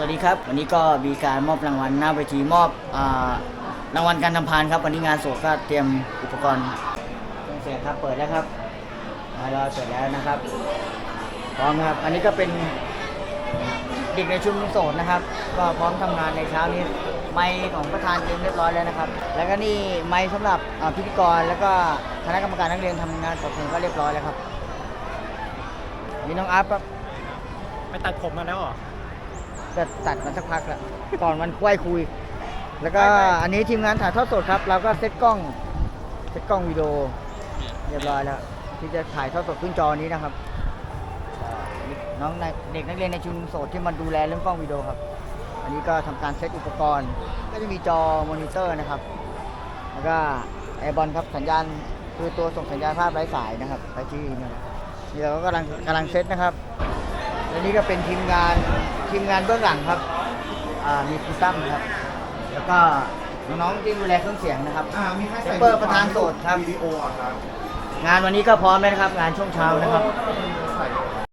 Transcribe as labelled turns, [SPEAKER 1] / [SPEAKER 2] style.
[SPEAKER 1] วัสดีครับ วันนี้ก็มีการมอบรางวัลหน้าเวทีมอบรางวัลการทำพานครับวันนี้งานโศกก็เตรียมอุปกรณ์เครื่องเสียงครับเปิดแล้วครับเราเสร็จแล้วนะครับพร้อมครับ อันนี้ก็เป็นเด็กในชุมชนโสดนะครับ ก็พร้อมทำงานในเช้านี้ไม้ของประธานเตรียมเรียบร้อยแล้วนะครับ แล้วก็นี่ไม้สำหรับพิธีกรแล้วก็คณะกรรมการนักเรียนทำงานปรับปรุงก็เรียบร้อยแล้วครับนี่น้องอาร์ตครับ
[SPEAKER 2] ไปตัดผมมาแล้วเหรอ
[SPEAKER 1] จะตัดมาสักพักแล้วก่อนวันไหว้คุย แล้วก็อันนี้ทีมงานถ่ายทอดสดครับ เราก็เซ็ตกล้องเซ็ตกล้องวิดีโอเรียบร้อยแล้ว ที่จะถ่ายทอดสดขึ้นจอนี้นะครับน้องในเด็กนักเรียนในชุมชนโสดที่มาดูแลเรื่องกล้องวิดีโอครับ อันนี้ก็ทำการเซตอุปกรณ์ ก็จะมีจอมอนิเตอร์นะครับ แล้วก็แอร์บอลครับสัญญาณคือตัวส่งสัญญาณภาพไร้สายนะครับไปที่นี่นี่เราก็กำลังกำลังเซตนะครับ และนี่ก็เป็นทีมงานทีมงานเบื้องหลังครับอ่ามีครูตั้มครับ แล้วก็น้องๆที่ดูแลเครื่องเสียงนะครับ
[SPEAKER 3] อ่ามีให้
[SPEAKER 1] เซ
[SPEAKER 3] ใส่
[SPEAKER 1] ปเปอร์ประธานโสดครับ
[SPEAKER 3] วิดีโออะครับ
[SPEAKER 1] งานวันนี้ก็พร้อมแล้วนะครับ งานช่วงเช้านะครับ